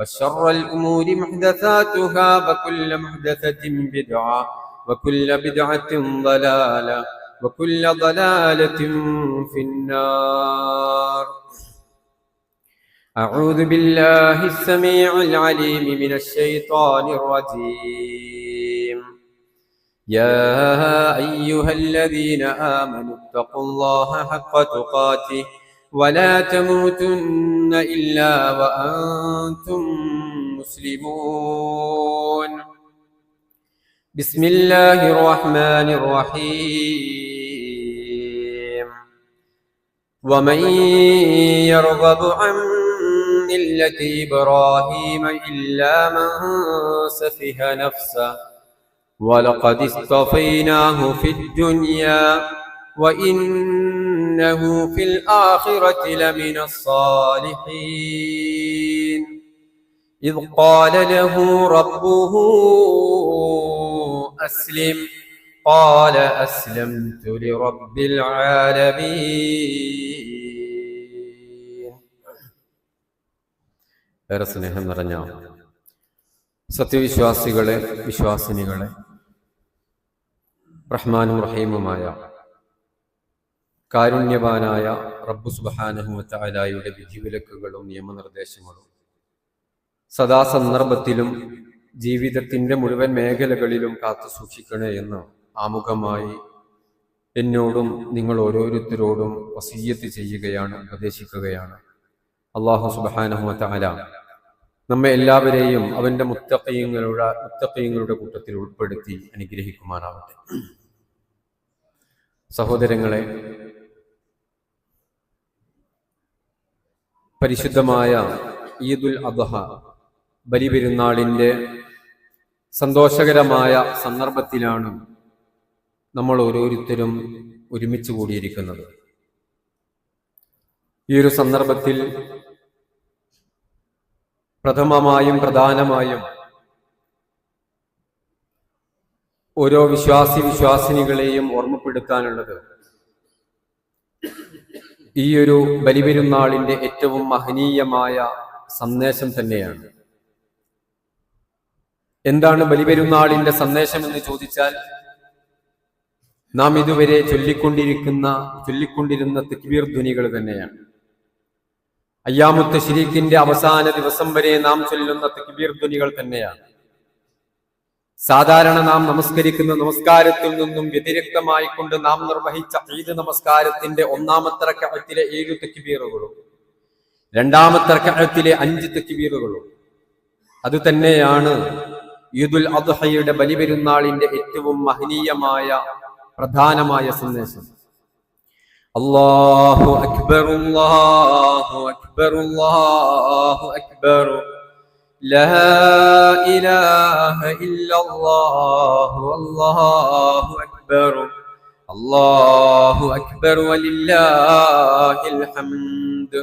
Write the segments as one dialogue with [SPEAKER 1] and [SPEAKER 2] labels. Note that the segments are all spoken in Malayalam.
[SPEAKER 1] وشر الأمور محدثاتها وكل محدثة بدعة وكل بدعة ضلالة وكل ضلالة في النار. أعوذ بالله السميع العليم من الشيطان الرجيم. يا أيها الذين آمنوا اتقوا الله حق تقاته ولا تموتن إلا وأنتم مسلمون. بسم الله الرحمن الرحيم. ومن يرغب عن ملة إبراهيم إلا من سفه نفسه ولقد اصطفيناه في الدنيا وإنه في الآخرة لمن الصالحين إذ قال له ربه أسلم قال أسلمت لرب العالمين ഏറെ സ്നേഹം നിറഞ്ഞ സത്യവിശ്വാസികളെ വിശ്വാസിനികളെ റഹ്മാനും റഹീമുമായ കാരുണ്യവാനായ റബ്ബു സുബാനഹുമത്തായാലയുടെ വിധിവിലക്കുകളും നിയമനിർദ്ദേശങ്ങളും സദാസന്ദർഭത്തിലും ജീവിതത്തിന്റെ മുഴുവൻ മേഖലകളിലും കാത്തു സൂക്ഷിക്കണേ എന്ന് ആമുഖമായി എന്നോടും നിങ്ങൾ ഓരോരുത്തരോടും വസീയത്ത് ചെയ്യുകയാണ് ഉപദേശിക്കുകയാണ്. അള്ളാഹു സുബാനഹുമത്താല നമ്മെ എല്ലാവരെയും അവന്റെ മുത്തക്കയങ്ങളുടെ മുത്തക്കയങ്ങളുടെ കൂട്ടത്തിൽ ഉൾപ്പെടുത്തി അനുഗ്രഹിക്കുമാറാവട്ടെ. സഹോദരങ്ങളെ പരിശുദ്ധമായ ഈദുൽ അദ്ഹ ബലിപെരുന്നാളിന്റെ സന്തോഷകരമായ സന്ദർഭത്തിലാണ് നമ്മൾ ഓരോരുത്തരും ഒരുമിച്ച് കൂടിയിരിക്കുന്നത്. ഈ ഒരു സന്ദർഭത്തിൽ പ്രഥമമായും പ്രധാനമായും ഓരോ വിശ്വാസി വിശ്വാസിനികളെയും ഓർമ്മപ്പെടുത്താനുള്ളത് ഈ ഒരു ബലിപെരുന്നാളിന്റെ ഏറ്റവും മഹനീയമായ സന്ദേശം തന്നെയാണ്. എന്താണ് ബലിപെരുന്നാളിന്റെ സന്ദേശം എന്ന് ചോദിച്ചാൽ നാം ഇതുവരെ ചൊല്ലിക്കൊണ്ടിരിക്കുന്ന ചൊല്ലിക്കൊണ്ടിരുന്ന തെക്ബീർ ധ്വനികൾ തന്നെയാണ്. അയ്യാമുത്ത ശരീഖിന്റെ അവസാന ദിവസം വരെ നാം ചൊല്ലുന്ന തെക്ബീർ ധ്വനികൾ തന്നെയാണ്. സാധാരണ നാം നമസ്കരിക്കുന്ന നമസ്കാരത്തിൽ നിന്നും വ്യതിരിക്തമായി കൊണ്ട് നാം നിർവഹിച്ച ഈദ് നമസ്കാരത്തിന്റെ ഒന്നാമത്തെ കഴത്തിലെ ഏഴ് തെക്കിബീറുകളും രണ്ടാമത്തെ കഴത്തിലെ അഞ്ച് തെക്കിബീറുകളും അത് തന്നെയാണ് ഈദുൽ അദ്ഹയുടെ ബലിപെരുന്നാളിന്റെ ഏറ്റവും മഹനീയമായ പ്രധാനമായ സന്ദേശം. അല്ലാഹു അക്ബർ അല്ലാഹു അക്ബർ അക്ബർ لا إله إلا الله والله أكبر الله أكبر ولله الحمد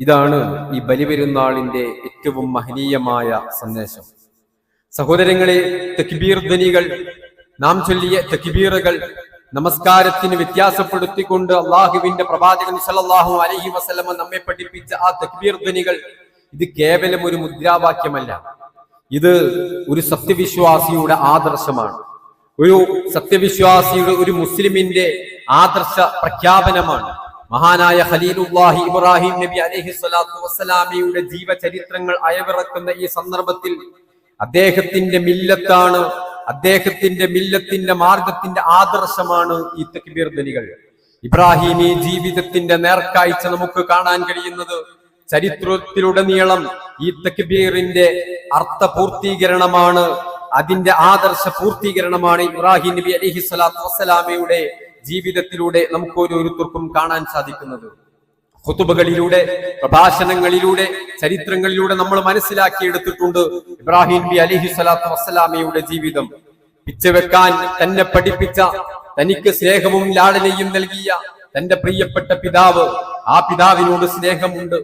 [SPEAKER 1] ഇതാണ് ഈ ബലിപെരുന്നാളിന്റെ ഏറ്റവും മഹനീയമായ സന്ദേശം സഹോദരങ്ങളെ തക്ബീർ ധ്വനികൾ നാം ചൊല്ലിയ തക്ബീറുകൾ നമസ്കാരത്തിന് വ്യത്യാസപ്പെടുത്തിക്കൊണ്ട് അള്ളാഹുവിന്റെ പ്രവാചകൻ സല്ലല്ലാഹു അലൈഹി വസല്ലമ നമ്മെ പഠിപ്പിച്ച ആ തക്ബീർ ധ്വനികൾ ഇത് കേവലം ഒരു മുദ്രാവാക്യമല്ല. ഇത് ഒരു സത്യവിശ്വാസിയുടെ ആദർശമാണ്. ഒരു സത്യവിശ്വാസിയുടെ ഒരു മുസ്ലിമിന്റെ ആദർശ പ്രഖ്യാപനമാണ്. മഹാനായ ഖലീലുല്ലാഹി ഇബ്രാഹിം നബി അലഹി സ്വലാത്തു വസ്സലാമിയുടെ ജീവചരിത്രങ്ങൾ അയവിറക്കുന്ന ഈ സന്ദർഭത്തിൽ അദ്ദേഹത്തിന്റെ മില്ലത്താണ് അദ്ദേഹത്തിന്റെ മില്ലത്തിന്റെ മാർഗത്തിന്റെ ആദർശമാണ് ഈ തക്ബീർ ധ്വനികൾ. ഇബ്രാഹിമി ജീവിതത്തിന്റെ നേർക്കാഴ്ച നമുക്ക് കാണാൻ കഴിയുന്നത് ചരിത്രത്തിലുടനീളം ഈ തക്ബീറിന്റെ അർത്ഥ പൂർത്തീകരണമാണ് അതിന്റെ ആദർശ പൂർത്തീകരണമാണ് ഇബ്രാഹിം നബി അലഹി സ്വലാത്തു വസ്സലാമയുടെ ജീവിതത്തിലൂടെ നമുക്ക് ഓരോരുത്തർക്കും കാണാൻ സാധിക്കുന്നത്. ഖുതുബകളിലൂടെ പ്രഭാഷണങ്ങളിലൂടെ ചരിത്രങ്ങളിലൂടെ നമ്മൾ മനസ്സിലാക്കിയെടുത്തിട്ടുണ്ട് ഇബ്രാഹിം നബി അലിഹി സ്വലാത്തു വസ്സലാമയുടെ ജീവിതം. പിച്ചവെക്കാൻ തന്നെ പഠിപ്പിച്ച തനിക്ക് സ്നേഹവും ലാളനയും നൽകിയ തന്റെ പ്രിയപ്പെട്ട പിതാവ് ആ പിതാവിനോട് സ്നേഹമുണ്ട്.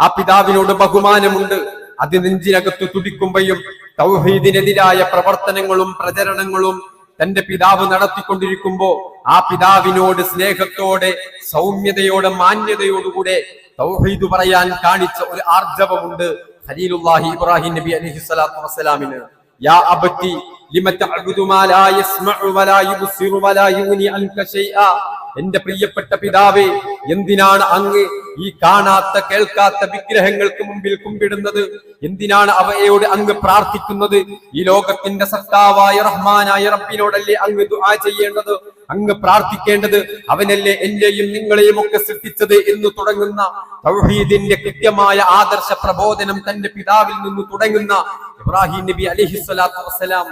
[SPEAKER 1] ആ പിതാവിനോട് ബഹുമാനമുണ്ട്. അത് നെഞ്ചിനകത്ത് തുടിക്കുമ്പോഴും തൗഹീദിനെതിരായ പ്രവർത്തനങ്ങളും പ്രചരണങ്ങളും തന്റെ പിതാവ് നടത്തിക്കൊണ്ടിരിക്കുമ്പോ ആ പിതാവിനോട് സ്നേഹത്തോടെ സൗമ്യതയോടെ മാന്യതയോടുകൂടെ തൗഹീദ് പറയാൻ കാണിച്ച ഒരു ആർജവമുണ്ട് ഖലീലുല്ലാഹി ഇബ്രാഹിം നബി അലൈഹി സ്വലാത്തു വസ്സലാമിന്. യാ അബത്തി ലിമ തഅബുദു മാ ലാ യസ്മഉ വലാ യുബ്സിറു വലാ യുഗ്നി അൻക ശൈആ? എന്റെ പ്രിയപ്പെട്ട പിതാവേ എന്തിനാണ് അങ്ങ് ഈ കാണാത്ത കേൾക്കാത്ത വിഗ്രഹങ്ങൾക്ക് മുമ്പിൽ കുമ്പിടുന്നത്? എന്തിനാണ് അവയോട് അങ്ങ് പ്രാർത്ഥിക്കുന്നത്? ഈ ലോകത്തിന്റെ സത്താവായ റഹ്മാനായ റബ്ബിനോടല്ലേ അങ്ങ് ദുആ ചെയ്യേണ്ടത്? അങ്ങ് പ്രാർത്ഥിക്കേണ്ടത് അവനല്ലേ എന്റെയും നിങ്ങളെയും ഒക്കെ സൃഷ്ടിച്ചത് എന്ന് തുടങ്ങുന്ന തൗഹീദിന്റെ കൃത്യമായ ആദർശ പ്രബോധനം തന്റെ പിതാവിൽ നിന്ന് തുടങ്ങുന്ന ഇബ്രാഹിം നബി അലഹിസ്വലാത്തു വസ്സലാം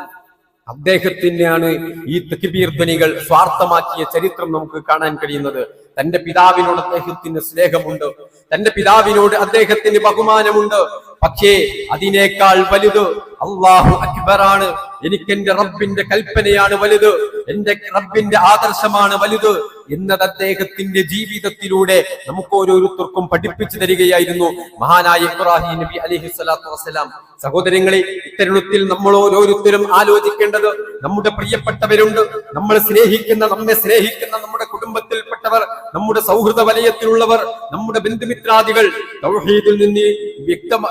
[SPEAKER 1] അദ്ദേഹത്തിനെയാണ് ഈ തക്ബീർ സ്വാർത്ഥമാക്കിയ ചരിത്രം നമുക്ക് കാണാൻ കഴിയുന്നത്. തന്റെ പിതാവിനോട് അദ്ദേഹത്തിന് സ്നേഹമുണ്ട്. തന്റെ പിതാവിനോട് അദ്ദേഹത്തിന് ബഹുമാനമുണ്ട്. പക്ഷേ അതിനേക്കാൾ വലുത് അള്ളാഹു അക്ബറാണ്. എനിക്ക് എന്റെ റബ്ബിന്റെ കൽപ്പനയാണ് വലുത്. എന്റെ റബ്ബിന്റെ ആദർശമാണ് വലുത്. എന്നത് അദ്ദേഹത്തിന്റെ ജീവിതത്തിലൂടെ നമുക്ക് ഓരോരുത്തർക്കും പഠിപ്പിച്ചു തരികയായിരുന്നു. മഹാനായ ഇബ്രാഹിം നബി അലഹി സ്വലാത്തു വസ്സലാം. സഹോദരങ്ങളെ ഇത്തരുണത്തിൽ നമ്മൾ ഓരോരുത്തരും ആലോചിക്കേണ്ടത് നമ്മുടെ പ്രിയപ്പെട്ടവരുണ്ട്. നമ്മൾ സ്നേഹിക്കുന്ന നമ്മെ സ്നേഹിക്കുന്ന നമ്മുടെ കുടുംബത്തിൽപ്പെട്ടവർ നമ്മുടെ സൗഹൃദ വലയത്തിലുള്ളവർ നമ്മുടെ ബന്ധുമിത്രാദികൾ തൗഹീദിൽ നിന്ന് വ്യക്തം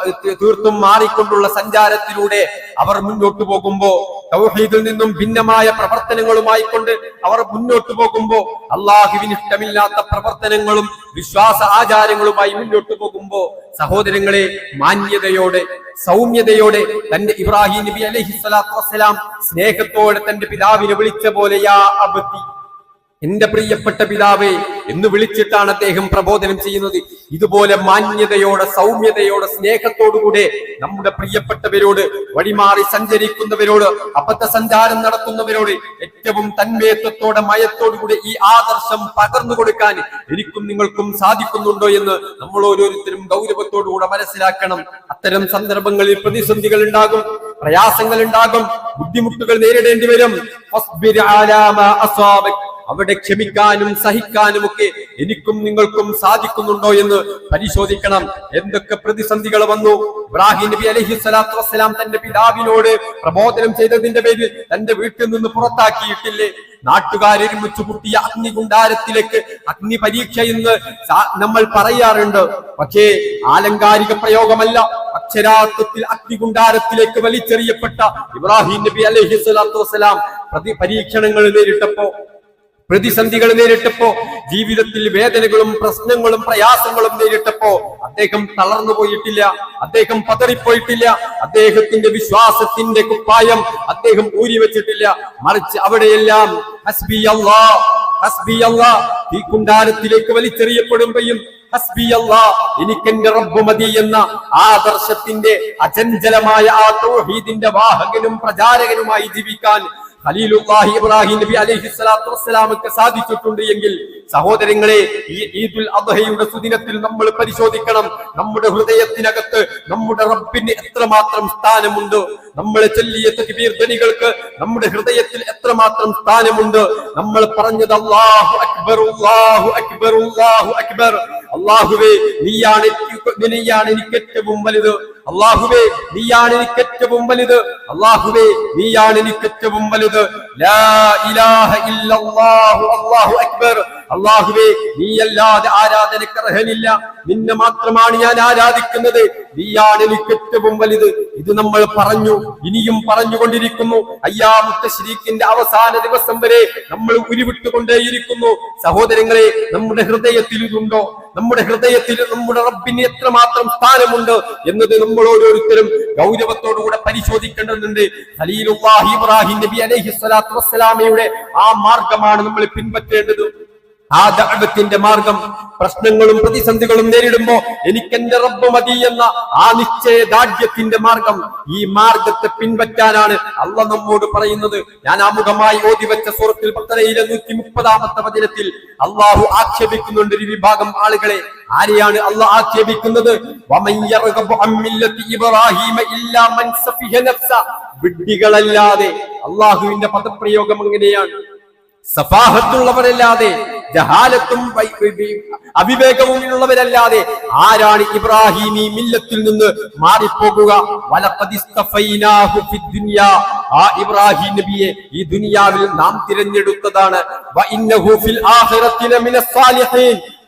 [SPEAKER 1] തീർത്തും മാറിക്കൊണ്ടുള്ള സഞ്ചാരത്തിലൂടെ അവർ മുന്നോട്ട് പോകുമ്പോ തൗഹീദിൽ നിന്നും ഭിന്നമായ പ്രവർത്തനങ്ങളുമായി കൊണ്ട് അവർ മുന്നോട്ട് പോകുമ്പോ അള്ളാഹുവിന് ഇഷ്ടമില്ലാത്ത പ്രവർത്തനങ്ങളും വിശ്വാസ ആചാരങ്ങളുമായി മുന്നോട്ട് പോകുമ്പോ സഹോദരങ്ങളെ മാന്യതയോടെ സൗമ്യതയോടെ തന്റെ ഇബ്രാഹിം നബി അലഹി സ്വലാത്തു വസ്സലാം സ്നേഹത്തോടെ തന്റെ പിതാവിനെ വിളിച്ച പോലെയാ അബത്തി എന്റെ പ്രിയപ്പെട്ട പിതാവേ എന്ന് വിളിച്ചിട്ടാണ് അദ്ദേഹം പ്രബോധനം ചെയ്യുന്നത്. ഇതുപോലെ മാന്യതയോടെ സൗമ്യതയോടെ സ്നേഹത്തോടുകൂടെ നമ്മുടെ പ്രിയപ്പെട്ടവരോട് വഴിമാറി സഞ്ചരിക്കുന്നവരോട് അബദ്ധ സഞ്ചാരം നടത്തുന്നവരോട് ഏറ്റവും തന്മയത്വത്തോടെ മയത്തോടുകൂടെ ഈ ആദർശം പകർന്നു കൊടുക്കാൻ എനിക്കും നിങ്ങൾക്കും സാധിക്കുന്നുണ്ടോ എന്ന് നമ്മൾ ഓരോരുത്തരും ഗൗരവത്തോടുകൂടെ മനസ്സിലാക്കണം. അത്തരം സന്ദർഭങ്ങളിൽ പ്രതിസന്ധികൾ ഉണ്ടാകും പ്രയാസങ്ങൾ ഉണ്ടാകും ബുദ്ധിമുട്ടുകൾ നേരിടേണ്ടി വരും. അവിടെ ക്ഷമിക്കാനും സഹിക്കാനും ഒക്കെ എനിക്കും നിങ്ങൾക്കും സാധിക്കുന്നുണ്ടോ എന്ന് പരിശോധിക്കണം. എന്തൊക്കെ പ്രതിസന്ധികൾ വന്നു? ഇബ്രാഹിം നബി അലഹി സ്വലാത്തു വസ്സലാം തന്റെ പിതാവിനോട് പ്രബോധനം ചെയ്തതിന്റെ പേരിൽ തന്റെ വീട്ടിൽ നിന്ന് പുറത്താക്കിയിട്ടില്ലേ? നാട്ടുകാരൊരുമിച്ച് കുട്ടിയ അഗ്നികുണ്ടാരത്തിലേക്ക് അഗ്നി പരീക്ഷ എന്ന് നമ്മൾ പറയാറുണ്ട്. പക്ഷേ ആലങ്കാരിക പ്രയോഗമല്ല. അക്ഷരാർത്ഥത്തിൽ അഗ്നികുണ്ടാരത്തിലേക്ക് വലിച്ചെറിയപ്പെട്ട ഇബ്രാഹിം നബി അലഹി സ്വലാത്തു വസ്സലാം പ്രതി പരീക്ഷണങ്ങൾ നേരിട്ടപ്പോ പ്രതിസന്ധികൾ നേരിട്ടപ്പോ ജീവിതത്തിൽ വേദനകളും പ്രശ്നങ്ങളും പ്രയാസങ്ങളും നേരിട്ടപ്പോ അദ്ദേഹം തളർന്നു പോയിട്ടില്ല അദ്ദേഹം പതറിപ്പോയിട്ടില്ല അദ്ദേഹത്തിന്റെ വിശ്വാസത്തിന്റെ കുപ്പായം അദ്ദേഹം ഊരിവെച്ചിട്ടില്ല മറിച്ച് അവിടെയെല്ലാം ഹസ്ബി അള്ളാ ഹസ്ബി അള്ളാ ഈ കുണ്ടാരത്തിലേക്ക് വലിച്ചെറിയപ്പെടുമ്പോഴും ഹസ്ബി അള്ളാ എനിക്കെന്റെ റബ്ബ് മതി എന്ന ആദർശത്തിന്റെ അചഞ്ചലമായ ആ തൗഹീദിന്റെ വാഹകനും പ്രചാരകനുമായി ജീവിക്കാൻ ഖലീലുല്ലാഹി ഇബ്രാഹിം നബി അലൈഹി സ്വലാത്തു വസ്സലാമക്ക് സാധിച്ചിട്ടുണ്ട് എങ്കിൽ സഹോദരങ്ങളെ ഈ ഈദുൽ അദ്ഹയുടെ സുദിനത്തിൽ നമ്മൾ പരിശോധിക്കണം. നമ്മുടെ ഹൃദയത്തിനകത്ത് നമ്മുടെ റബ്ബിന് എത്രമാത്രം സ്ഥാനമുണ്ട്? നമ്മളെ ചൊല്ലിയ തക്ബീർ ധ്വനികൾക്ക് നമ്മുടെ ഹൃദയത്തിൽ എത്രമാത്രം സ്ഥാനമുണ്ട്? നമ്മൾ പറഞ്ഞത് അല്ലാഹു അക്ബർ അല്ലാഹു അക്ബർ അല്ലാഹു അക്ബർ. അള്ളാഹുവേ നീയാണ് നീയാണ് എനിക്ക് ഏറ്റവും വലുത്. അള്ളാഹുവേ നീയാണ് എനിക്ക് ഏറ്റവും വലുത്. അള്ളാഹുവേ നീയാണ് എനിക്ക് ഏറ്റവും വലുത്. അക്ബർ. അള്ളാഹുവേ നീയല്ലാതെ ആരാധനക്ക് അർഹനില്ല. നിന്നെ മാത്രമാണ് ഞാൻ ആരാധിക്കുന്നത്. നീയാണ് എനിക്ക് ഏറ്റവും വലുത്. ഇത് നമ്മൾ പറഞ്ഞു ഇനിയും പറഞ്ഞുകൊണ്ടിരിക്കുന്നു. അയ്യാ ശരീക്കിന്റെ അവസാന ദിവസം വരെ നമ്മൾ ഉരുവിട്ടുകൊണ്ടേയിരിക്കുന്നു. സഹോദരങ്ങളെ നമ്മുടെ ഹൃദയത്തിൽ ഇതുണ്ടോ നമ്മുടെ ഹൃദയത്തിൽ നമ്മുടെ റബ്ബിന് എത്രമാത്രം സ്ഥാനമുണ്ട് എന്നത് നമ്മൾ ഓരോരുത്തരും ഗൗരവത്തോടുകൂടെ പരിശോധിക്കേണ്ടതുണ്ട്. ഖലീലുല്ലാഹി ഇബ്രാഹിം നബി അലൈഹി സ്വലാത്തു വസ്സലാമയുടെ ആ മാർഗമാണ് നമ്മൾ പിൻപറ്റേണ്ടത്. ആ ദഅവത്തിന്റെ മാർഗം പ്രശ്നങ്ങളും പ്രതിസന്ധികളും നേരിടുമ്പോ എനിക്ക് എന്റെ റബ്ബ് മതി എന്ന ആ നിശ്ചയദാർഢ്യത്തിന്റെ മാർഗം ഈ മാർഗത്തെ പിൻപറ്റാനാണ് അള്ള നമ്മോട് പറയുന്നത്. ഞാൻ ആമുഖമായി ഓതി വെച്ച സുഹൃത്തിൽ പത്തനയിലെ നൂറ്റി മുപ്പതാമത്തെ വചനത്തിൽ അള്ളാഹു ആക്ഷേപിക്കുന്നുണ്ട് ഒരു വിഭാഗം ആളുകളെ. ആരെയാണ് അള്ളാഹ് ആക്ഷേപിക്കുന്നത്? വിഡ്ഢികളല്ലാതെ അള്ളാഹുവിന്റെ പദപ്രയോഗം എങ്ങനെയാണ്? സഫാഹത്തുള്ളവരല്ലാതെ ജഹാലത്തും അവിവേകവുമുള്ളവരല്ലാതെ ആരാണ് ഇബ്രാഹിമി മില്ലത്തിൽ നിന്ന് മാറിപ്പോകുക. ആ ഇബ്രാഹിം നബിയെ ഈ ദുനിയാവിൽ നാം തിരഞ്ഞെടുത്തതാണ്.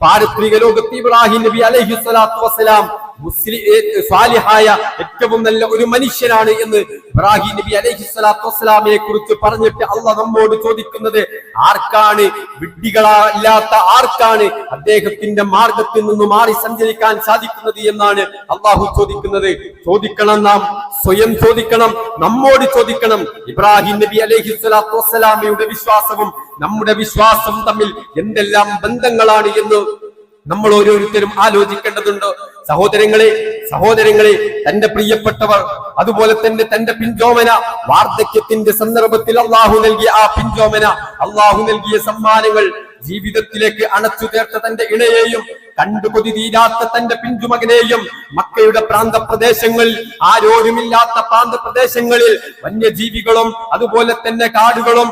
[SPEAKER 1] പാരത്രിക ലോകത്ത് ഇബ്രാഹിം നബി അലൈഹി സ്വലാത്തു വസ്സലാം മുസ്ലിം സ്വാലിഹായ ഏറ്റവും നല്ല ഒരു മനുഷ്യനാണ് എന്ന് ഇബ്രാഹിം നബി അലൈഹി സ്വലാത്തു വസ്സലാമിനെ കുറിച്ച് പറഞ്ഞിട്ട് അള്ള നമ്മോട് ചോദിക്കുന്നത് ആർക്കാണ് വിഡ്ഢികളല്ലാത്ത ആർക്കാണ് അദ്ദേഹത്തിന്റെ മാർഗത്തിൽ നിന്ന് മാറി സഞ്ചരിക്കാൻ സാധിക്കുന്നത് എന്നാണ് അള്ളാഹു ചോദിക്കുന്നത്. ചോദിക്കണം നാം സ്വയം ചോദിക്കണം നമ്മോട് ചോദിക്കണം. ഇബ്രാഹിം നബി അലൈഹി സ്വലാത്തു വസ്സലാമയുടെ വിശ്വാസവും നമ്മുടെ വിശ്വാസവും തമ്മിൽ എന്തെല്ലാം ബന്ധങ്ങളാണ് എന്ന് നമ്മൾ ഓരോരുത്തരും ആലോചിക്കേണ്ടതുണ്ട്. സഹോദരങ്ങളെ സഹോദരങ്ങളെ തന്റെ പ്രിയപ്പെട്ടവർ അതുപോലെ തന്നെ തന്റെ പിഞ്ചോമന വാർദ്ധക്യത്തിന്റെ സന്ദർഭത്തിൽ അള്ളാഹു നൽകിയ ആ പിഞ്ചോമന അള്ളാഹു നൽകിയ സമ്മാനങ്ങൾ ജീവിതത്തിലേക്ക് അണച്ചു ചേർത്ത തന്റെ ഇണയെയും കണ്ടു കൊതി തീരാത്ത തന്റെ പിഞ്ചുമകനെയും മക്കയുടെ പ്രാന്ത പ്രദേശങ്ങൾ ആരോരുമില്ലാത്ത പ്രാന്ത പ്രദേശങ്ങളിൽ വന്യജീവികളും അതുപോലെ തന്നെ കാടുകളും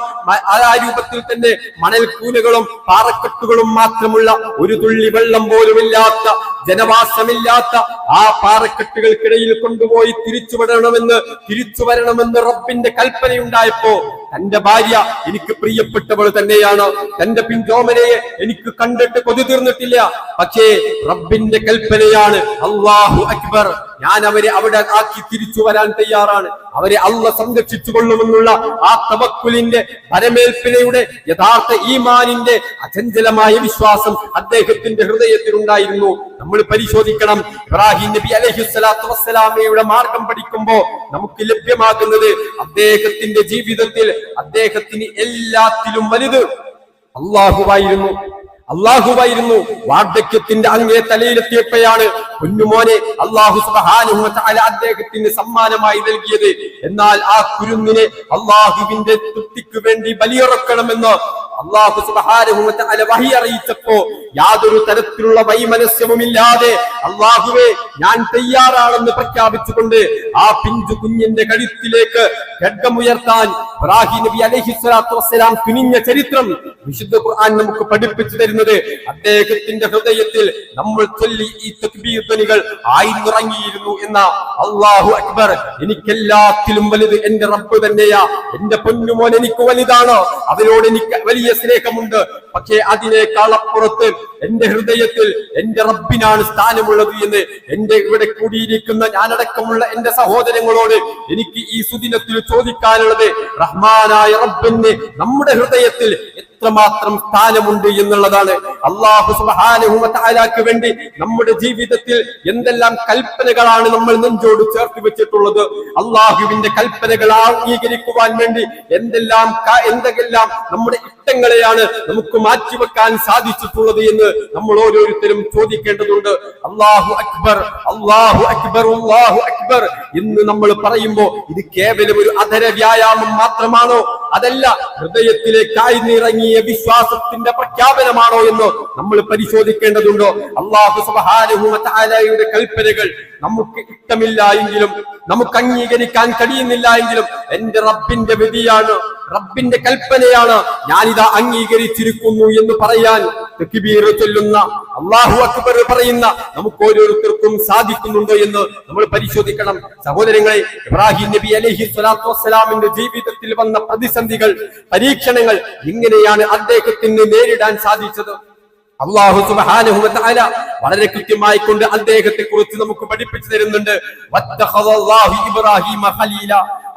[SPEAKER 1] ആ രൂപത്തിൽ തന്നെ മണൽക്കൂലുകളും പാറക്കെട്ടുകളും മാത്രമുള്ള ഒരു തുള്ളി വെള്ളം പോലുമില്ലാത്ത ജനവാസമില്ലാത്ത ആ പാറക്കെട്ടുകൾക്കിടയിൽ കൊണ്ടുപോയി തിരിച്ചു വരണമെന്ന് തിരിച്ചു വരണമെന്ന് റബ്ബിന്റെ കൽപ്പനയുണ്ടായപ്പോ തന്റെ ഭാര്യ എനിക്ക് പ്രിയപ്പെട്ടവൾ തന്നെയാണ്. തന്റെ പിൻജോമനയെ എനിക്ക് കണ്ടിട്ട് കൊതി തീർന്നിട്ടില്ല. പക്ഷേ റബ്ബിന്റെ കൽപ്പനയാണ് അള്ളാഹു അക്ബർ. ഞാൻ അവരെ അവിടെ ആക്കി തിരിച്ചു വരാൻ തയ്യാറാണ്. അവരെ അള്ള സംരക്ഷിച്ചു കൊള്ളുമെന്നുള്ള ആ തവക്കുലിന്റെ പരമേൽപ്പിനയുടെ യഥാർത്ഥ ഈമാനിന്റെ അചഞ്ചലമായ വിശ്വാസം അദ്ദേഹത്തിന്റെ ഹൃദയത്തിൽ ഉണ്ടായിരുന്നു നമ്മൾ പരിശോധിക്കണം. ഇബ്രാഹിം നബി അലഹി സ്വലാത്തു വസ്സലാമയുടെ മാർഗം പഠിക്കുമ്പോ നമുക്ക് ലഭ്യമാകുന്നത് അദ്ദേഹത്തിന്റെ ജീവിതത്തിൽ അദ്ദേഹത്തിന് എല്ലാത്തിലും വലുത് അള്ളാഹുവായിരുന്നു. അള്ളാഹുവായിരുന്നു. വാർദ്ധക്യത്തിന്റെ അങ്ങേ തലയിലെത്തിയപ്പോഴാണ് കുഞ്ഞുമോനെ അള്ളാഹു സുബ്ഹാനഹു വ അദ്ദേഹത്തിന് സമ്മാനമായി നൽകിയത്. എന്നാൽ ആ കുരുന്നിനെ അള്ളാഹുവിന്റെ തൃപ്തിക്ക് വേണ്ടി ബലിയിറക്കണമെന്ന് അള്ളാഹു തആല വഹി അറിയിച്ചപ്പോ യാതൊരു തരത്തിലുള്ള വൈമനസ്യവുമില്ലാതെ അള്ളാഹുവെ ഞാൻ തയ്യാറാണെന്ന് പ്രഖ്യാപിച്ചുകൊണ്ട് ആ പിഞ്ചു കുഞ്ഞിന്റെ കഴുത്തിലേക്ക് ഖഡ്ഗമുയർത്താൻ ഇബ്രാഹിം നബി അലഹിസ്വലാത്തു വസ്സലാം തുനിഞ്ഞ ചരിത്രം വിശുദ്ധ ഖുർആൻ നമുക്ക് പഠിപ്പിച്ചു തരുന്നത് അദ്ദേഹത്തിന്റെ ഹൃദയത്തിൽ നമ്മൾ ചൊല്ലി ഈ തക്ബീർ ധ്വനികൾ ആയിരുന്നിറങ്ങിയിരുന്നു എന്ന അള്ളാഹു അക്ബർ എനിക്കെല്ലാത്തിലും വലുത് എന്റെ റബ്ബ് തന്നെയാ. എന്റെ പൊന്നുമോൻ എനിക്ക് വലുതാണ്. അവരോട് എനിക്ക് വലിയ സ്നേഹമുണ്ട്. പക്ഷേ അതിനേക്കാൾ അപ്പുറത്ത് എന്റെ ഹൃദയത്തിൽ എന്റെ റബ്ബിനാണ് സ്ഥാനമുള്ളത് എന്ന് എന്റെ ഇവിടെ കൂടിയിരിക്കുന്ന ഞാനടക്കമുള്ള എന്റെ സഹോദരങ്ങളോട് എനിക്ക് ഈ സുദിനത്തിൽ ചോദിക്കാനുള്ളത് റഹ്മാനായ റബ്ബിന് നമ്മുടെ ഹൃദയത്തിൽ എത്രമാത്രം സ്ഥാനമുണ്ട് എന്നുള്ളതാണ്. അള്ളാഹു വ വേണ്ടി നമ്മുടെ ജീവിതത്തിൽ എന്തെല്ലാം കൽപ്പനകളാണ് നമ്മൾ നെഞ്ചോട് ചേർത്ത് വെച്ചിട്ടുള്ളത്. അള്ളാഹുവിന്റെ കൽപ്പനകൾ അംഗീകരിക്കുവാൻ വേണ്ടി എന്തെല്ലാം എന്തെല്ലാം നമ്മുടെ ഇഷ്ടങ്ങളെയാണ് നമുക്ക് മാറ്റിവെക്കാൻ സാധിച്ചിട്ടുള്ളത് എന്ന് നമ്മൾ ഓരോരുത്തരും ചോദിക്കേണ്ടതുണ്ട്. അള്ളാഹു അക്ബർ അള്ളാഹു അക്ബർ അള്ളാഹു അക്ബർ എന്ന് നമ്മൾ പറയുമ്പോ ഇത് കേവലം ഒരു അധര വ്യായാമം മാത്രമാണോ? അതല്ല ഹൃദയത്തിലേക്കായി നിറങ്ങിയ വിശ്വാസത്തിന്റെ പ്രഖ്യാപനമാണോ എന്ന് നമ്മൾ പരിശോധിക്കേണ്ടതുണ്ടോ? അള്ളാഹു വ കൽപ്പനകൾ നമുക്ക് ഇഷ്ടമില്ല എങ്കിലും നമുക്ക് അംഗീകരിക്കാൻ കഴിയുന്നില്ല എങ്കിലും എന്റെ റബ്ബിന്റെ വിധിയാണ് റബ്ബിന്റെ കൽപ്പനയാണ്. ഞാനിതാ അംഗീകരിച്ചിരിക്കുന്നു എന്ന് പറയാൻ ചൊല്ലുന്ന അള്ളാഹു അക്ബർ പറയുന്ന നമുക്ക് ഓരോരുത്തർക്കും സാധിക്കുന്നുണ്ടോ എന്ന് നമ്മൾ പരിശോധിക്കണം. സഹോദരങ്ങളെ ഇബ്രാഹിം നബി അലഹി സ്വലാത്തു വസ്സലാമിന്റെ ജീവിതത്തിൽ വന്ന പ്രതിസന്ധികൾ പരീക്ഷണങ്ങൾ ഇങ്ങനെയാണ് അദ്ദേഹത്തിന് നേരിടാൻ സാധിച്ചത്. അള്ളാഹു വതആല വളരെ കൃത്യമായി കൊണ്ട് അദ്ദേഹത്തെ കുറിച്ച് നമുക്ക് പഠിപ്പിച്ചു തരുന്നുണ്ട്.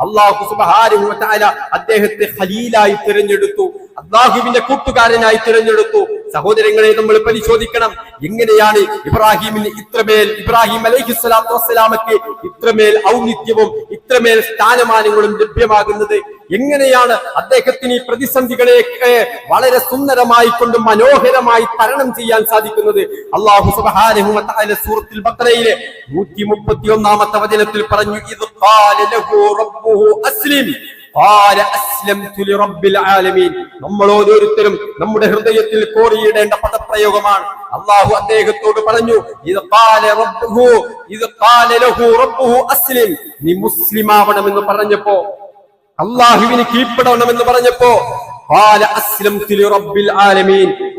[SPEAKER 1] അള്ളാഹു വതആല തആല അദ്ദേഹത്തെ ഖലീലായി തിരഞ്ഞെടുത്തു. അള്ളാഹുവിന്റെ കൂട്ടുകാരനായി തിരഞ്ഞെടുത്തു. സഹോദരങ്ങളെ നമ്മൾ പരിശോധിക്കണം. എങ്ങനെയാണ് ഇബ്രാഹിമിന് ഇത്രമേൽ ഇബ്രാഹിം അലൈഹി സ്വലാത്തു വസ്സലാമക്ക് ഇത്രമേൽ ഔന്നിത്യവും ഇത്രമേൽ സ്ഥാനമാനങ്ങളും ലഭ്യമാകുന്നത്? എങ്ങനെയാണ് അദ്ദേഹത്തിന് ഈ പ്രതിസന്ധികളെ വളരെ സുന്ദരമായി കൊണ്ടും മനോഹരമായി തരണം ചെയ്യാൻ സാധിക്കുന്നത്? അള്ളാഹു സുബ്ഹാനഹു വ തആല സൂറത്തുൽ ബഖറയിലെ 131ാമത്തെ വചനത്തിൽ പറഞ്ഞു ഇത് അസ്ലിം. നമ്മൾ ഓരോരുത്തരും നമ്മുടെ ഹൃദയത്തിൽ കോറിയിടേണ്ട പദപ്രയോഗമാണ്. അള്ളാഹു അദ്ദേഹത്തോട് പറഞ്ഞു ഇത് ഇത് നീ മുസ്ലിം ആവണമെന്ന് പറഞ്ഞപ്പോ അള്ളാഹുവിന് കീഴ്പ്പെടണമെന്ന് പറഞ്ഞപ്പോ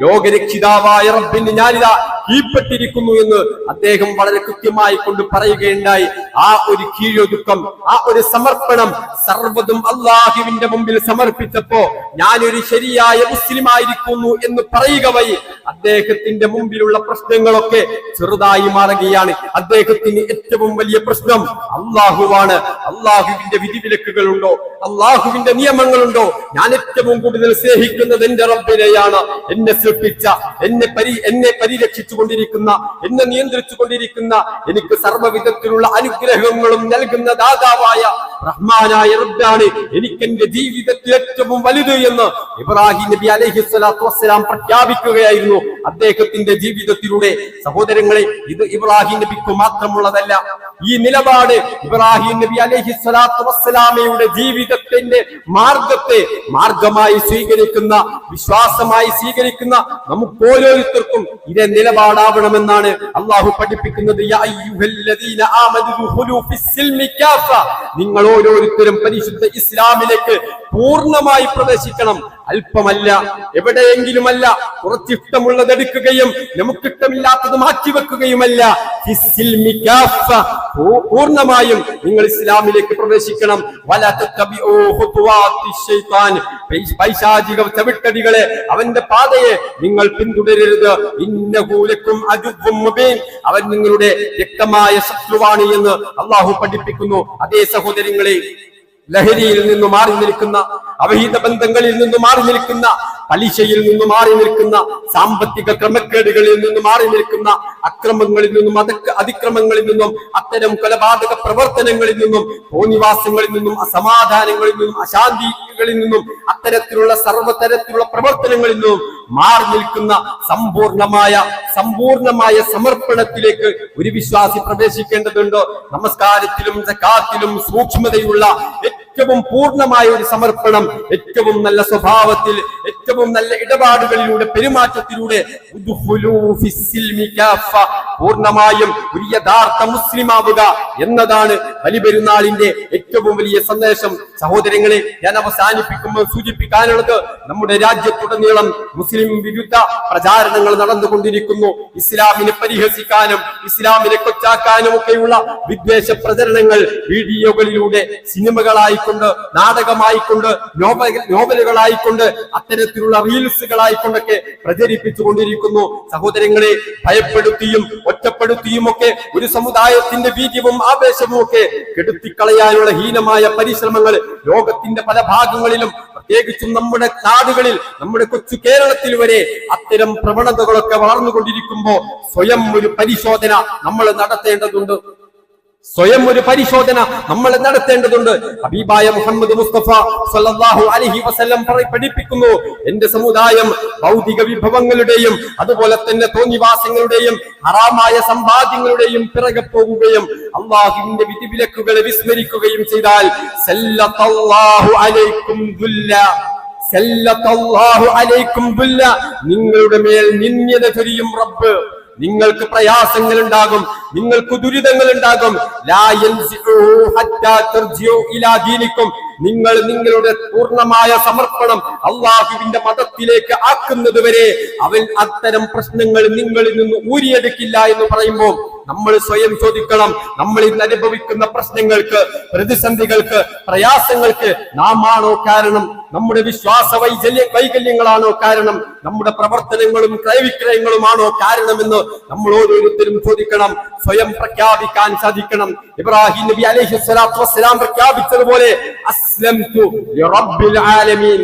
[SPEAKER 1] ലോകരക്ഷിതാവായ റബ്ബിന് ഞാനിതാ. കീഴ്പ്പെട്ടിരിക്കുന്നു എന്ന് അദ്ദേഹം വളരെ കൃത്യമായി കൊണ്ട് പറയുകയുണ്ടായി. ആ ഒരു കീഴൊതുക്കം ആ ഒരു സമർപ്പണം സർവതും അള്ളാഹുവിന്റെ മുമ്പിൽ സമർപ്പിച്ചപ്പോ ഞാനൊരു ശരിയായ മുസ്ലിം ആയിരിക്കുന്നു എന്ന് പറയുക വഴി അദ്ദേഹത്തിന്റെ മുമ്പിലുള്ള പ്രശ്നങ്ങളൊക്കെ ചെറുതായി മാറുകയാണ്. അദ്ദേഹത്തിന് ഏറ്റവും വലിയ പ്രശ്നം അള്ളാഹുവാണ് അള്ളാഹുവിന്റെ വിധിവിലക്കുകളുണ്ടോ? അള്ളാഹുവിന്റെ നിയമങ്ങളുണ്ടോ? ഞാൻ ഏറ്റവും കൂടുതൽ സ്നേഹിക്കുന്നത് എന്റെ റബ്ബിനെയാണ്. എന്നെ സൃഷ്ടിച്ച എന്നെ പരി എന്നെ പരിരക്ഷിച്ചു കൊണ്ടിരിക്കുന്ന എന്നെ നിയന്ത്രിച്ചു കൊണ്ടിരിക്കുന്ന എനിക്ക് സർവവിധത്തിലുള്ള അനുഗ്രഹങ്ങളും നൽകുന്ന ദാതാവായ റഹ്മാനായ റബ്ബാണ് എനിക്ക് എന്റെ ജീവിതത്തിൽ ഏറ്റവും വലുത് എന്ന് ഇബ്രാഹിം നബി അലൈഹി സ്വലാത്തു വസ്സലാം പ്രഖ്യാപിക്കുകയായിരുന്നു. അദ്ദേഹത്തിന്റെ ജീവിതത്തിലൂടെ സഹോദരങ്ങളെ ഇത് ഇബ്രാഹിം നബിക്ക് മാത്രമുള്ളതല്ല ഈ നിലപാട് ഇബ്രാഹിം നബി അലഹി സ്വലാത്തു വസ്സലാമയുടെ ജീവിതത്തിന്റെ മാർഗത്തെ മാർഗമായി സ്വീകരിക്കുന്ന വിശ്വാസമായി സ്വീകരിക്കുന്ന നമുക്ക് ഓരോരുത്തർക്കും ഇതേ നിലപാടാവണമെന്നാണ് അള്ളാഹു പഠിപ്പിക്കുന്നത്. നിങ്ങൾ ഓരോരുത്തരും പരിശുദ്ധ ഇസ്ലാമിലേക്ക് പൂർണമായി പ്രവേശിക്കണം അല്പമല്ല എവിടെയെങ്കിലുമല്ല കുറച്ചിഷ്ടമുള്ളത് എടുക്കുകയും നമുക്കിഷ്ടമില്ലാത്തത് മാറ്റി വെക്കുകയുമല്ല ഫിസ്സിൽമി കാഫ. പൂർണമായും നിങ്ങൾ ഇസ്ലാമിലേക്ക് പ്രവേശിക്കണം. പൈശാചിക ചവിട്ടടികളെ അവന്റെ പാതയെ നിങ്ങൾ പിന്തുടരരുത്. ഇന്നകൂലക്കും അവൻ നിങ്ങളുടെ വ്യക്തമായ ശത്രുവാണ് എന്ന് അള്ളാഹു പഠിപ്പിക്കുന്നു. അതേ സഹോദരങ്ങളെ ലഹരിയിൽ നിന്ന് മാറി നിൽക്കുന്ന അവഹിത ബന്ധങ്ങളിൽ നിന്ന് മാറി നിൽക്കുന്ന പലിശയിൽ നിന്ന് മാറി നിൽക്കുന്ന സാമ്പത്തിക ക്രമക്കേടുകളിൽ നിന്ന് മാറി നിൽക്കുന്ന അക്രമങ്ങളിൽ നിന്നും അതക്ക അതിക്രമങ്ങളിൽ നിന്നും അത്തരം കൊലപാതക പ്രവർത്തനങ്ങളിൽ നിന്നും തോന്നിവാസങ്ങളിൽ നിന്നും അസമാധാനങ്ങളിൽ നിന്നും അശാന്തികളിൽ നിന്നും അത്തരത്തിലുള്ള സർവതരത്തിലുള്ള പ്രവർത്തനങ്ങളിൽ നിന്നും മാറി നിൽക്കുന്ന സമ്പൂർണമായ സമ്പൂർണമായ സമർപ്പണത്തിലേക്ക് ഒരു വിശ്വാസി പ്രവേശിക്കേണ്ടതുണ്ട്. നമസ്കാരത്തിലും സക്കാത്തിലും സൂക്ഷ്മതയുള്ള ഏറ്റവും പൂർണമായ ഒരു സമർപ്പണം ഏറ്റവും നല്ല സ്വഭാവത്തിൽ ഏറ്റവും നല്ല ഇടപാടുകളിലൂടെ പെരുമാറ്റത്തിലൂടെ പൂർണമായും ഒരു യഥാർത്ഥ മുസ്ലിം ആവുക എന്നതാണ് ബലിപെരുന്നാളിന്റെ ഏറ്റവും വലിയ സന്ദേശം. സഹോദരങ്ങളെ ഞാൻ അവസാനിപ്പിക്കുമ്പോൾ സൂചിപ്പിക്കാനുള്ളത് നമ്മുടെ രാജ്യത്തുടനീളം മുസ്ലിം വിരുദ്ധ പ്രചാരണങ്ങൾ നടന്നുകൊണ്ടിരിക്കുന്നു. ഇസ്ലാമിനെ പരിഹസിക്കാനും ഇസ്ലാമിനെ കൊച്ചാക്കാനും ഒക്കെയുള്ള വിദ്വേഷ പ്രചരണങ്ങൾ വീഡിയോകളിലൂടെ സിനിമകളായിക്കൊണ്ട് നാടകമായിക്കൊണ്ട് നോവലുകളായിക്കൊണ്ട് അത്തരത്തിലുള്ള റീൽസുകളായിക്കൊണ്ടൊക്കെ പ്രചരിപ്പിച്ചു കൊണ്ടിരിക്കുന്നു സഹോദരങ്ങളെ ഭയപ്പെടുത്തിയും ഒറ്റപ്പെടുത്തിയും ഒക്കെ ഒരു സമുദായത്തിന്റെ വീര്യവും ആവേശവും ഒക്കെ കെടുത്തിക്കളയാനുള്ള ഹീനമായ പരിശ്രമങ്ങൾ ലോകത്തിന്റെ പല ഭാഗങ്ങളിലും പ്രത്യേകിച്ചും നമ്മുടെ നാടുകളിൽ നമ്മുടെ കൊച്ചു കേരളത്തിൽ വരെ അത്തരം പ്രവണതകളൊക്കെ വളർന്നുകൊണ്ടിരിക്കുമ്പോ സ്വയം ഒരു പരിശോധന നമ്മൾ നടത്തേണ്ടതുണ്ട്. സ്വയം ഒരു പരിശോധന നമ്മൾ നടത്തേണ്ടതുണ്ട്. ഹബീബായ മുഹമ്മദ് മുസ്തഫ സല്ലല്ലാഹു അലൈഹി വസല്ലം പഠിപ്പിക്കുന്നു. എന്റെ സമുദായം ഭൗതിക വിഭവങ്ങളുടെയും അതുപോലെ തന്നെ തോന്നിവാസങ്ങളുടെയും ഹറാമായ സമ്പാദ്യങ്ങളുടെയും പിറകെ പോകുകയും അള്ളാഹുവിന്റെ വിധിവിലക്കുകളെ വിസ്മരിക്കുകയും ചെയ്താൽ അലൈക്കും ദുല്ല. നിങ്ങളുടെ മേൽ നിന്യത ചൊരിയും റബ്ബ്. നിങ്ങൾക്ക് പ്രയാസങ്ങൾ ഉണ്ടാകും നിങ്ങൾക്ക് ദുരിതങ്ങൾ ഉണ്ടാകും നിങ്ങൾ നിങ്ങളുടെ പൂർണമായ സമർപ്പണം അള്ളാഹുവിന്റെ മതത്തിലേക്ക് ആക്കുന്നത് വരെ അവൻ അത്തരം പ്രശ്നങ്ങൾ നിങ്ങളിൽ നിന്ന് ഊരിയെടുക്കില്ല എന്ന് പറയുമ്പോൾ നമ്മൾ സ്വയം ചോദിക്കണം നമ്മൾ ഇന്ന് അനുഭവിക്കുന്ന പ്രശ്നങ്ങൾക്ക് പ്രതിസന്ധികൾക്ക് പ്രയാസങ്ങൾക്ക് നാം ആണോ കാരണം? നമ്മുടെ വിശ്വാസ വൈകല്യ വൈകല്യങ്ങളാണോ കാരണം? നമ്മുടെ പ്രവർത്തനങ്ങളും ക്രയവിക്രയങ്ങളുമാണോ കാരണമെന്ന് നമ്മൾ ഓരോരുത്തരും ചോദിക്കണം സ്വയം പ്രഖ്യാപിക്കാൻ സാധിക്കണം. ഇബ്രാഹിം നബി അലൈഹി സ്വലാത്തു വസ്സലാം പ്രഖ്യാപിച്ചതുപോലെ അസ്ലംതു ലിറബ്ബിൽ ആലമീൻ.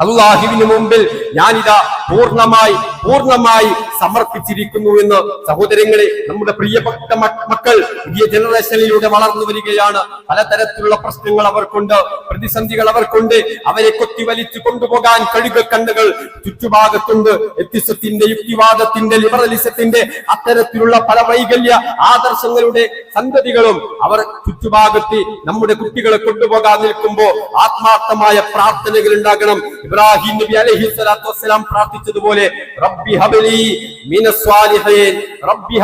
[SPEAKER 1] അള്ളാഹുവിന് മുമ്പിൽ ഞാനിതാ പൂർണമായി പൂർണമായി സമർപ്പിച്ചിരിക്കുന്നു എന്ന് സഹോദരങ്ങളെ നമ്മുടെ പ്രിയപ്പെട്ട മക്കൾ പുതിയ ജനറേഷനിലൂടെ വളർന്നു വരികയാണ്. പലതരത്തിലുള്ള പ്രശ്നങ്ങൾ അവർക്കുണ്ട് പ്രതിസന്ധികൾ അവർക്കുണ്ട്. അവരെ കൊത്തിവലിച്ചു കൊണ്ടുപോകാൻ കഴുക കണ്ണുകൾ ചുറ്റുഭാഗത്തുണ്ട്. എത്തിസത്തിന്റെ യുക്തിവാദത്തിന്റെ ലിബറലിസത്തിന്റെ അത്തരത്തിലുള്ള പല വൈകല്യ ആദർശങ്ങളുടെ സന്തതികളും അവർ ചുറ്റുഭാഗത്ത് നമ്മുടെ കുട്ടികളെ കൊണ്ടുപോകാൻ നിൽക്കുമ്പോൾ ആത്മാർത്ഥമായ പ്രാർത്ഥനകൾ ഉണ്ടാകണം. ഇബ്രാഹിം നബി അലഹി സ്വലാത്തു വസ്സലാം പ്രാർത്ഥിച്ചതുപോലെ റബ്ബി റബ്ബി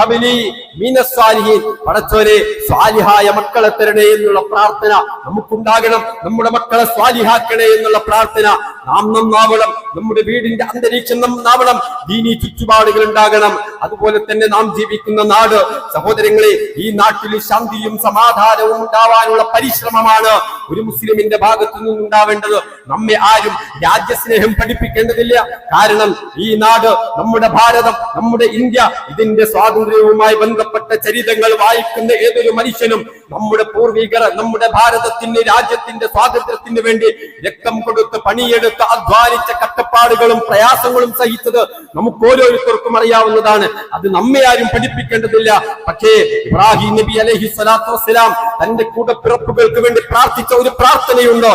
[SPEAKER 1] പടച്ചോനെ സ്വാലിഹായ മക്കളെ തരണേ എന്നുള്ള പ്രാർത്ഥന നമുക്കുണ്ടാകണം. നമ്മുടെ മക്കളെ സ്വാലിഹാക്കണേ എന്നുള്ള പ്രാർത്ഥന നാം നന്നാവണം. നമ്മുടെ വീടിന്റെ അന്തരീക്ഷം നന്നാവണം. ദീനി ചുറ്റുപാടുകൾ ഉണ്ടാകണം. അതുപോലെ തന്നെ നാം ജീവിക്കുന്ന നാട്. സഹോദരങ്ങളെ ഈ നാട്ടിൽ ശാന്തിയും സമാധാനവും ഉണ്ടാവാനുള്ള പരിശ്രമമാണ് ഒരു മുസ്ലിമിന്റെ ഭാഗത്തു നിന്നുണ്ടാവേണ്ടത്. നമ്മെ ആരും രാജ്യസ്നേഹം പഠിപ്പിക്കേണ്ടതില്ല. കാരണം ഈ നാട് നമ്മുടെ ഭാരതം നമ്മുടെ ഇന്ത്യ ഇതിന്റെ സ്വാതന്ത്ര്യവുമായി ബന്ധപ്പെട്ട ചരിതങ്ങൾ വായിക്കുന്ന ഏതൊരു മനുഷ്യനും നമ്മുടെ പൂർവികർ നമ്മുടെ ഭാരതത്തിന്റെ രാജ്യത്തിന്റെ സ്വാതന്ത്ര്യത്തിന് വേണ്ടി രക്തം കൊടുത്ത് പണിയെടുത്ത് അധ്വാനിച്ച കഷ്ടപ്പാടുകളും പ്രയാസങ്ങളും സഹിച്ചത് നമുക്ക് ഓരോരുത്തർക്കും അറിയാവുന്നതാണ്. അത് നമ്മെ ആരും പഠിപ്പിക്കേണ്ടതില്ല. പക്ഷേ ഇബ്രാഹിം നബി അലൈഹി സ്വലാത്തു വസ്സലാം തന്റെ കൂടപ്പിറപ്പുകൾക്ക് വേണ്ടി പ്രാർത്ഥിച്ച ഒരു പ്രാർത്ഥനയുണ്ട്?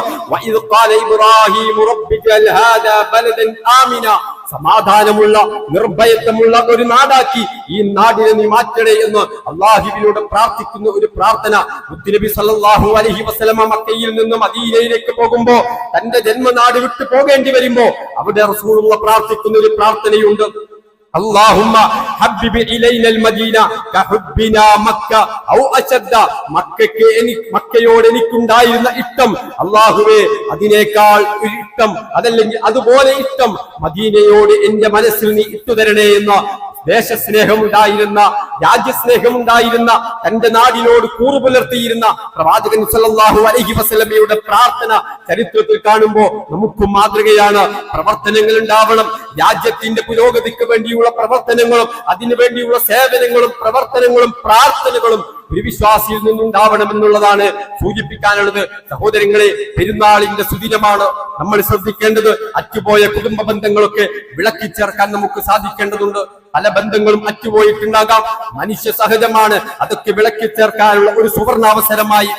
[SPEAKER 1] സമാധാനമുള്ള നിർഭയത്വമുള്ള ഒരു നാടാക്കി ഈ നാടിനെ നീ മാറ്റണേ എന്ന് അള്ളാഹിബിനോട് പ്രാർത്ഥിക്കുന്ന ഒരു പ്രാർത്ഥന. മുത്തുനബി സല്ലാഹു അലഹി വസ്ലമ മക്കയിൽ നിന്ന് മദീനയിലേക്ക് പോകുമ്പോ തന്റെ ജന്മനാട് വിട്ടു പോകേണ്ടി വരുമ്പോ അവിടെ റസൂലുള്ള പ്രാർത്ഥിക്കുന്ന ഒരു പ്രാർത്ഥനയുണ്ട്. اللهم حبب إلينا المدينة كحبنا مكة أو أشد മക്കയ്ക്ക് എനിക്ക് മക്കയോട് എനിക്കുണ്ടായിരുന്ന ഇഷ്ടം അള്ളാഹുവേ അതിനേക്കാൾ ഒരു ഇഷ്ടം അതല്ലെങ്കിൽ അതുപോലെ ഇഷ്ടം മദീനയോട് എന്റെ മനസ്സിൽ നീ ഇട്ടുതരണേ എന്ന് ദേശസ്നേഹം ഉണ്ടായിരുന്ന രാജ്യസ്നേഹം ഉണ്ടായിരുന്ന തന്റെ നാടിനോട് കൂറു പുലർത്തിയിരുന്ന പ്രവാചകൻ സല്ലല്ലാഹു അലൈഹി വസല്ലമയുടെ പ്രാർത്ഥന ചരിത്രത്തിൽ കാണുമ്പോൾ നമുക്കും മാതൃകയാണ്. പ്രവർത്തനങ്ങൾ ഉണ്ടാവണം. രാജ്യത്തിന്റെ പുരോഗതിക്ക് വേണ്ടിയുള്ള പ്രവർത്തനങ്ങളും അതിനു വേണ്ടിയുള്ള സേവനങ്ങളും പ്രവർത്തനങ്ങളും പ്രാർത്ഥനകളും ഒരു വിശ്വാസിയിൽ നിന്നുണ്ടാവണമെന്നുള്ളതാണ് സൂചിപ്പിക്കാനുള്ളത്. സഹോദരങ്ങളെ പെരുന്നാളിന്റെ സുദിനമാണ്. നമ്മൾ ശ്രദ്ധിക്കേണ്ടത് അറ്റുപോയ കുടുംബ ബന്ധങ്ങളൊക്കെ വിളക്കി ചേർക്കാൻ നമുക്ക് സാധിക്കേണ്ടതുണ്ട്. പല ബന്ധങ്ങളും അറ്റുപോയിട്ടുണ്ടാകാം. മനുഷ്യ സഹജമാണ്. അതൊക്കെ വിളക്കി ചേർക്കാനുള്ള ഒരു സുവർണാവസരമായി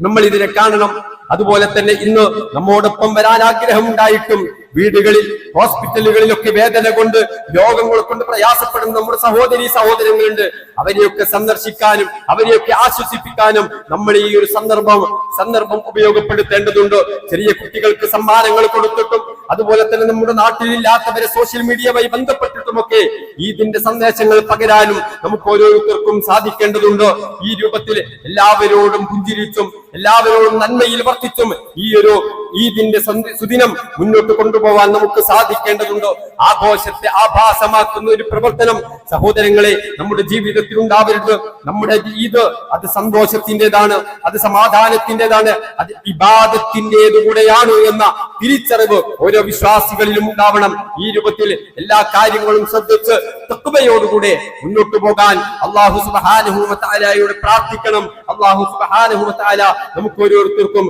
[SPEAKER 1] നമ്മൾ ഇതിനെ കാണണം. അതുപോലെ തന്നെ ഇന്ന് നമ്മോടൊപ്പം വരാൻ ആഗ്രഹം ഉണ്ടായിട്ടും വീടുകളിൽ ഹോസ്പിറ്റലുകളിലൊക്കെ വേദന കൊണ്ട് രോഗങ്ങൾ കൊണ്ട് പ്രയാസപ്പെടുന്ന നമ്മുടെ സഹോദരി സഹോദരങ്ങളുണ്ട്. അവരെയൊക്കെ സന്ദർശിക്കാനും അവരെയൊക്കെ ആശ്വസിപ്പിക്കാനും നമ്മൾ ഈ ഒരു സന്ദർഭം സന്ദർഭം ഉപയോഗപ്പെടുത്തേണ്ടതുണ്ട്. ചെറിയ കുട്ടികൾക്ക് സമ്മാനങ്ങൾ കൊടുത്തിട്ടും അതുപോലെ തന്നെ നമ്മുടെ നാട്ടിലില്ലാത്തവരെ സോഷ്യൽ മീഡിയയുമായി ബന്ധപ്പെട്ടിട്ടുമൊക്കെ ഇതിന്റെ സന്ദേശങ്ങൾ പകരാനും നമുക്ക് ഓരോരുത്തർക്കും സാധിക്കേണ്ടതുണ്ട്. ഈ രൂപത്തിൽ എല്ലാവരോടും പുഞ്ചിരിച്ചും എല്ലാവരോടും നന്മയിൽ വർത്തിച്ചും ഈ ഒരു ഈദിന്റെ സുദിനം മുന്നോട്ട് കൊണ്ടുപോകാൻ നമുക്ക് സാധിക്കേണ്ടതുണ്ട്. ആഘോഷത്തെ ആഭാസമാക്കുന്ന ഒരു പ്രവർത്തനം സഹോദരങ്ങളെ നമ്മുടെ ജീവിതത്തിൽ ഉണ്ടാവരുത്. നമ്മുടെ ഈദ് അത് സന്തോഷത്തിന്റെതാണ് അത് സമാധാനത്തിന്റെതാണ് അത് വിവാദത്തിന്റെതു കൂടെയാണ് എന്ന തിരിച്ചറിവ് ഓരോ വിശ്വാസികളിലും ഉണ്ടാവണം. ഈ രൂപത്തിൽ എല്ലാ കാര്യങ്ങളും ശ്രദ്ധിച്ച് തെക്കുമയോടുകൂടെ മുന്നോട്ട് പോകാൻ അള്ളാഹു സുബാനുഹൂമത്താലയോട് പ്രാർത്ഥിക്കണം. അള്ളാഹു സുബാനുഹൂമത്താല നമുക്ക് ഓരോരുത്തർക്കും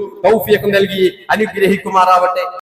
[SPEAKER 1] നൽകി അനുഗ്രഹിക്കുമാറാവട്ടെ.